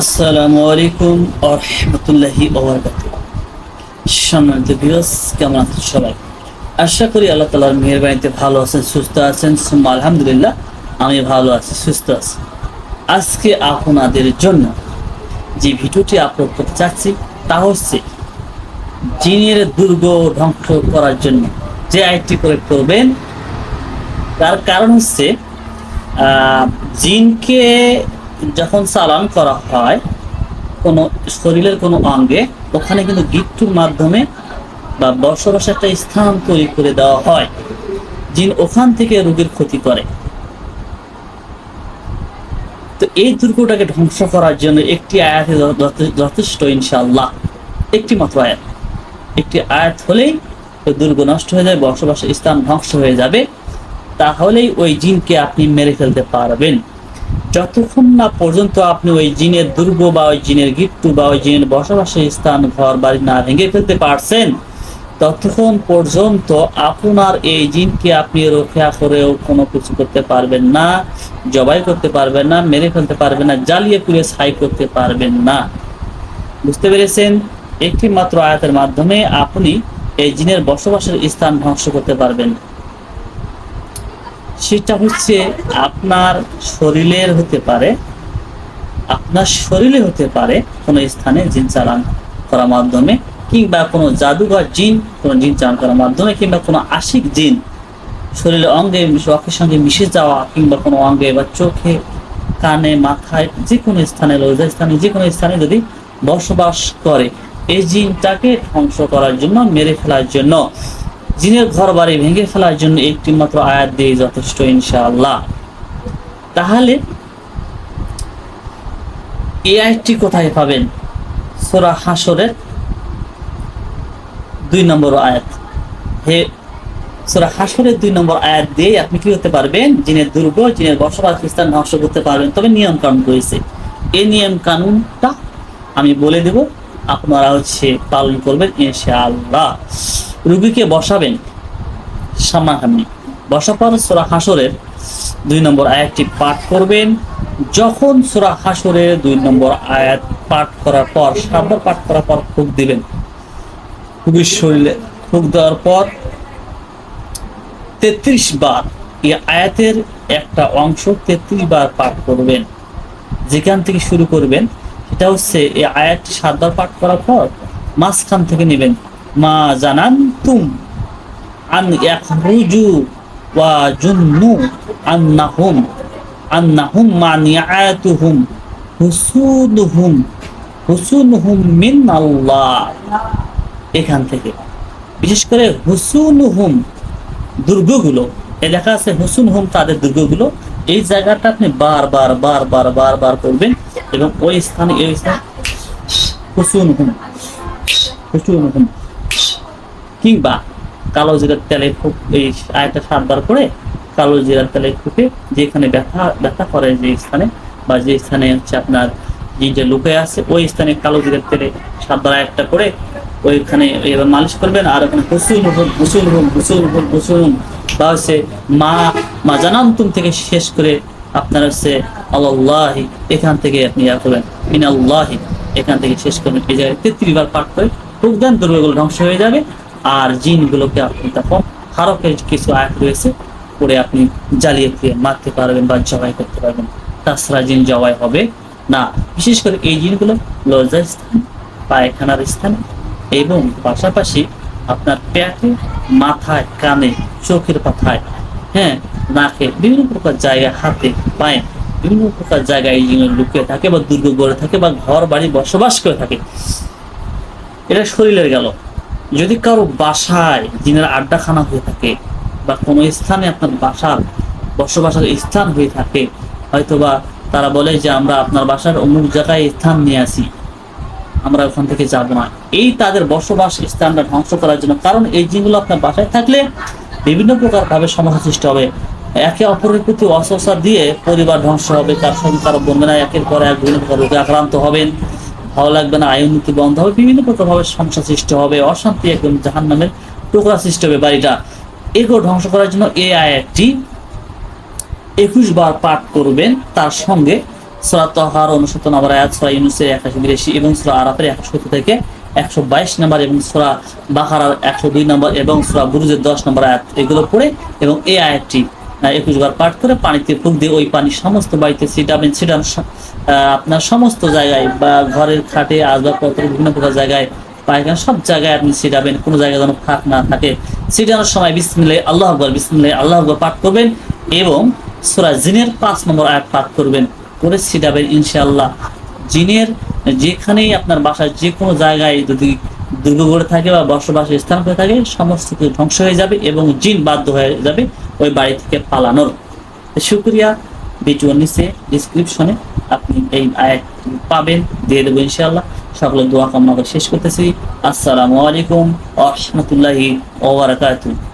আসসালামু আলাইকুম সম্মানিত কেমন সবাই? আশা করি ভালো আছেন, সুস্থ আছেন। আলহামদুলিল্লাহ, আমি ভালো আছি, সুস্থ আছি। আজকে আপনাদের জন্য যে ভিডিওটি আপলোড করতে চাচ্ছি, তা হচ্ছে জিনের দুর্গ ধ্বংস করার জন্য যে আইটি প্রয়োগ করবেন, তার কারণ হচ্ছে জিনকে যখন চালান করা হয়, কোনো শরীরের কোনো অঙ্গে, ওখানে কিন্তু গিট্টুর মাধ্যমে বা বসবাস একটা স্থান তৈরি করে দেওয়া হয় জিন ওখান থেকে রোগীর ক্ষতি করে। তো এই দুর্গটাকে ধ্বংস করার জন্য একটি আয়াতে যথেষ্ট ইনশাল্লাহ একটি মাত্র আয়াত। একটি আয়াত হলেই দুর্গ নষ্ট হয়ে যাবে বসবাসের স্থান ধ্বংস হয়ে যাবে। তাহলেই ওই জিনকে আপনি মেরে ফেলতে পারবেন। যতক্ষণ না পর্যন্ত আপনি ওই জিনের দুর্গ বা ওই জিনের গিট্টু বা ওই জিনের বসবাসের স্থান, ঘর, বাড়ি না ভেঙে ফেলতে পারছেন, ততক্ষণ পর্যন্ত আপনার এই জিনকে আপনি রক্ষা করেও কোনো কিছু করতে পারবেন না, জবাই করতে পারবেন না, মেরে ফেলতে পারবেন না, জ্বালিয়ে পুড়ে ছাই করতে পারবেন না। বুঝতে পেরেছেন? একটি মাত্র আয়াতের মাধ্যমে আপনি এই জিনের বসবাসের স্থান ধ্বংস করতে পারবেন। সেটা হচ্ছে আপনার শরীরের হতে পারে, আপনার শরীরে হতে পারে কোনো স্থানে জিন চালান করার মাধ্যমে কিংবা কোনো জাদুঘর জিন, কোনো জিন চালান করার মাধ্যমে কিংবা কোনো আশিক জিন শরীরের অঙ্গে রক্তের সঙ্গে মিশে যাওয়া কিংবা কোনো অঙ্গে বা চোখে, কানে, মাথায় যে কোনো স্থানে লজ্জা স্থানে, যে কোনো স্থানে যদি বসবাস করে, এই জিনটাকে ধ্বংস করার জন্য, মেরে ফেলার জন্য জিনের ঘর বাড়ি ভেঙে ফেলার জন্য একটি মাত্র আয়াত দিয়ে যথেষ্ট, ইনশাআল্লাহ। তাহলে এই আয়াতটি কোথায় পাবেন? সোরা হাসরের দুই নম্বর আয়াত। হে, সোরা হাসরের দুই নম্বর আয়াত দিয়ে আপনি কি করতে পারবেন? জিনের দুর্গ জিনের বসবাস স্থান ধ্বংস করতে পারবেন, তবে নিয়ম কানুন রয়েছে। এই নিয়ম কানুনটা আমি বলে দেব, আপনারা হচ্ছে পালন করবেন, ইনশাআল্লাহ। রুগীকে বসাবেন সামনাসামনি বসা পর সোরা হাসরের দুই নম্বর আয়াতটি পাঠ করবেন। যখন সোরা হাসরের দুই নম্বর আয়াত পাঠ করার পর, সাতবার পাঠ করার পর ফুক দিবেন। খুবই শরীরে ফুক দেওয়ার পর তেত্রিশ বার এই আয়াতের একটা অংশ তেত্রিশ বার পাঠ করবেন। যেখান থেকে শুরু করবেন, সেটা হচ্ছে এই আয়াতটি সাতবার পাঠ করার পর মাঝখান থেকে নেবেন। মা জানান তুম আন ইয়াখরুজু ওয়া জুন্নু আন্নাহুম আন্নাহুম মানিয়াতুহুম, হুসুনুহুম হুসুনুহুম মিন আল্লাহ এখান থেকে। বিশেষ করে হুসুনুহুম, দুর্গগুলো, এ লেখা আছে হুসুন হুম তাদের দুর্গগুলো। এই জায়গাটা আপনি বারবার বারবার বারবার করবেন এবং ওই স্থানে, এই স্থানে হুসুন হুম হুসুন হুম কিংবা কালো জিরার তেলে ফুক এই আয়টা সাতবার করে কালো জিরার তেলে ফুকে যেখানে ব্যথা ব্যথা করে যে স্থানে বা যে স্থানে হচ্ছে আপনার জিনটা লুকে আছে, ওই স্থানে কালো জিরার তেলে সাতবার একটা করে ওইখানে এবার মালিশ করবেন আর ওখানে হুসুল হুম হুসুল হুম হুসুল হুম হুসুল বা হচ্ছে মা মা জানান্তুম থেকে শেষ করে আপনার হচ্ছে আল্লাহি এখান থেকে আপনি ইয়া করবেন। মিন আল্লাহি এখান থেকে শেষ করবেন। এই জায়গায় তেত্রিশ বার পাঠ করে দেন দুর্গগুলো ধ্বংস হয়ে যাবে। আর জিনগুলোকে আপনি তখন হারকের কিছু আয়াত রয়েছে করে আপনি জ্বালিয়ে দিয়ে মারতে পারবেন বা জবাই করতে পারবেন। তাছাড়া জিন জবাই হবে না। বিশেষ করে এই জিনগুলো লজ্জা স্থান, পায়খানার স্থান এবং পাশাপাশি আপনার পেটে, মাথায়, কানে, চোখের পাথায় হ্যাঁ নাকে বিভিন্ন প্রকার জায়গায়, হাতে, পায়ে বিভিন্ন প্রকার জায়গায় এই জিনিস লুকিয়ে থাকে বা দুর্গ গড়ে থাকে বা ঘর বাড়ি বসবাস করে থাকে। এটা শরীরের গেল। যদি কারও বাসায় জিনের আড্ডাখানা হয়ে থাকে বা কোনো স্থানে আপনার বাসার বসবাসের স্থান হয়ে থাকে, হয়তোবা তারা বলে যে আমরা আপনার বাসার অমুক জায়গায় স্থান নিয়ে আসি, আমরা ওখান থেকে যাব না। এই তাদের বসবাস স্থানটা ধ্বংস করার জন্য, কারণ এই জিনিসগুলো আপনার বাসায় থাকলে বিভিন্ন প্রকার ভাবে সমস্যা সৃষ্টি হবে। একে অপরের প্রতি অসসা দিয়ে পরিবার ধ্বংস হবে, তার সঙ্গে কারও বন্ধুরা একের পর এক বিভিন্ন রোগে আক্রান্ত হবেন। ভালো লাগবে না আয় বন্ধ হবে, বিভিন্ন প্রকার ভাবে সমস্যা সৃষ্টি হবে, অশান্তি একদম জাহান নামের টুকরা সৃষ্টি হবে বাড়িটা। এগুলো ধ্বংস করার জন্য এ আয়াতটি একুশ বার পাঠ করবেন, তার সঙ্গে সুরা তহার অনুসত্তর নম্বর আয়াত, সুরা ইউনুসের একাশি বিরাশি এবং সুরা আরাফের একশো সত্তর থেকে একশো বাইশ নম্বর এবং সুরা বাহারার একশো দুই নম্বর এবং সুরা বুরুজের দশ নম্বর আয়াত, এগুলো পড়ে এবং এই আয়াতটি একুশ বার পাঠ করে পানিতে ফুক দিয়ে ওই পানি সমস্ত বাড়িতে ছিটাবেন ছিটানো আপনার সমস্ত জায়গায় বা ঘরের খাটে আসবাবপত্র বিভিন্ন প্রকার জায়গায়, পায়খানা সব জায়গায় আপনি ছিটাবেন কোনো জায়গায় যেন ফাঁক না থাকে। ছিটানোর সময় বিসমিল্লাহ, আল্লাহ আকবর, বিসমিল্লাহ, আল্লাহ আকবর পাঠ করবেন এবং সুরা জিনের পাঁচ নম্বর আয়াত পাঠ করবেন। করে ছিটাবেন ইনশাআল্লাহ। জিনের যেখানেই আপনার বাসার যে কোনো জায়গায় যদি দুর্গ গড়ে থাকে বা বসবাসের স্থান করে থাকে, সমস্ত কিছু ধ্বংস হয়ে যাবে এবং জিন বাধ্য হয়ে যাবে। ওই বাড়ি থেকে পালানোর। শুক্রিয়া, ভিডিওর নিচে ডিসক্রিপশনে আপনি এই আয় পাবেন, দিয়ে দেবো ইনশাল্লাহ সকলের দোয়া কামনা শেষ করতেছি। আসসালামু আলাইকুম আহমতুল্লাহি ওবরাকাতুহ